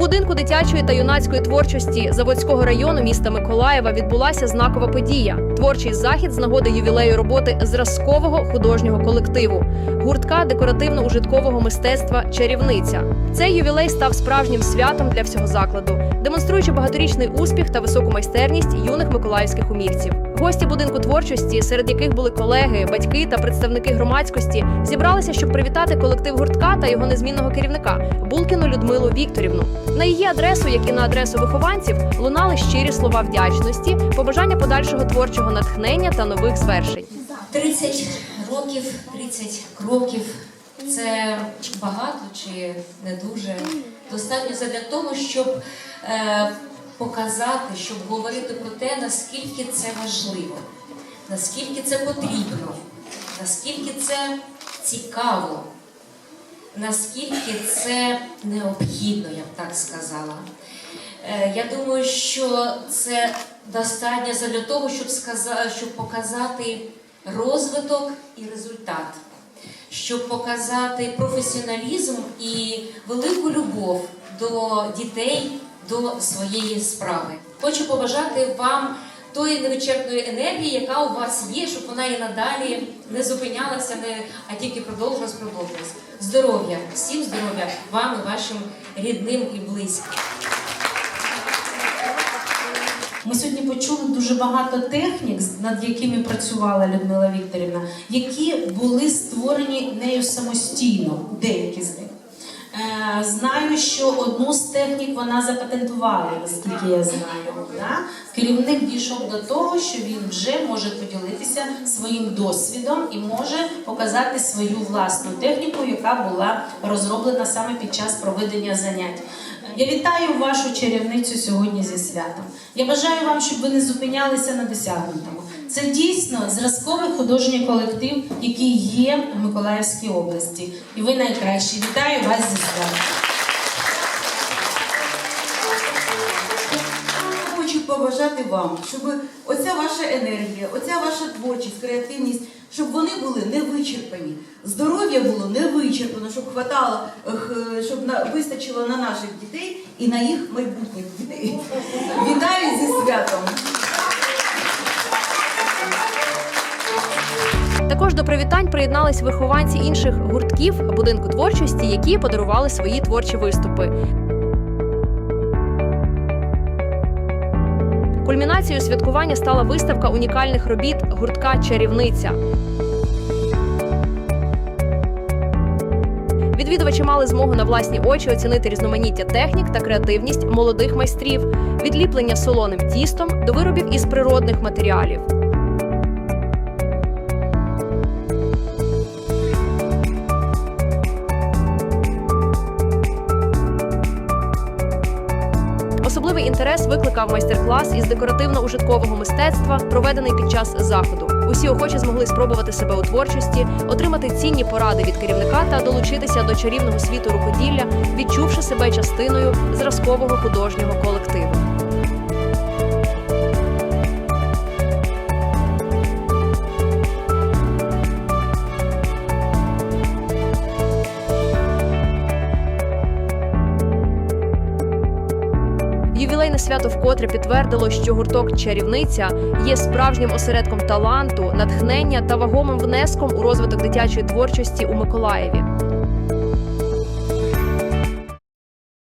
будинку дитячої та юнацької творчості Заводського району міста Миколаєва відбулася знакова подія творчий захід з нагоди ювілею роботи зразкового художнього колективу гуртка декоративно-ужиткового мистецтва Чарівниця. Цей ювілей став справжнім святом для всього закладу, демонструючи багаторічний успіх та високу майстерність юних миколаївських умільців. Гості будинку творчості, серед яких були колеги, батьки та представники громадськості, зібралися, щоб привітати колектив гуртка та його незмінного керівника Людмилу Вікторівну. На її адресу, як і на адресу вихованців, лунали щирі слова вдячності, побажання подальшого творчого натхнення та нових звершень. 30 років, 30 кроків це багато чи не дуже. Достатньо задля того, щоб е, показати, щоб говорити про те, наскільки це важливо, наскільки це потрібно, наскільки це цікаво, наскільки це необхідно, я б так сказала. Е, Я думаю, що це достатньо для того, щоб сказати, щоб показати розвиток і результат, щоб показати професіоналізм і велику любов до дітей, до своєї справи. Хочу побажати вам тої невичерпної енергії, яка у вас є, щоб вона і надалі не зупинялася, не, а тільки продовжилась, продовжилась. Здоров'я, всім здоров'я вам і вашим рідним і близьким. Ми сьогодні почули дуже багато технік, над якими працювала Людмила Вікторівна, які були створені нею самостійно, деякі з них. Е, Знаю, що одну з технік вона запатентувала, наскільки я знаю. Да? Керівник дійшов до того, що він вже може поділитися своїм досвідом і може показати свою власну техніку, яка була розроблена саме під час проведення занять. Я вітаю вашу чарівницю сьогодні зі святом. Я бажаю вам, щоб ви не зупинялися на досягнутому. Це дійсно зразковий художній колектив, який є в Миколаївській області. І ви найкращі. Вітаю вас зі святом. Побажати вам, щоб оця ваша енергія, оця ваша творчість, креативність, щоб вони були не вичерпані. Здоров'я було не вичерпано, щоб хватало, щоб на, вистачило на наших дітей і на їх майбутніх дітей. Вітаю зі святом! Також до привітань приєднались вихованці інших гуртків будинку творчості, які подарували свої творчі виступи. Кульмінацією святкування стала виставка унікальних робіт гуртка Чарівниця. Відвідувачі мали змогу на власні очі оцінити різноманіття технік та креативність молодих майстрів, від ліплення солоним тістом до виробів із природних матеріалів. Особливий інтерес викликав майстер-клас із декоративно-ужиткового мистецтва, проведений під час заходу. Усі охочі змогли спробувати себе у творчості, отримати цінні поради від керівника та долучитися до чарівного світу рукоділля, відчувши себе частиною зразкового художнього колективу. Ювілейне свято вкотре підтвердило, що гурток чарівниця є справжнім осередком таланту, натхнення та вагомим внеском у розвиток дитячої творчості у Миколаєві.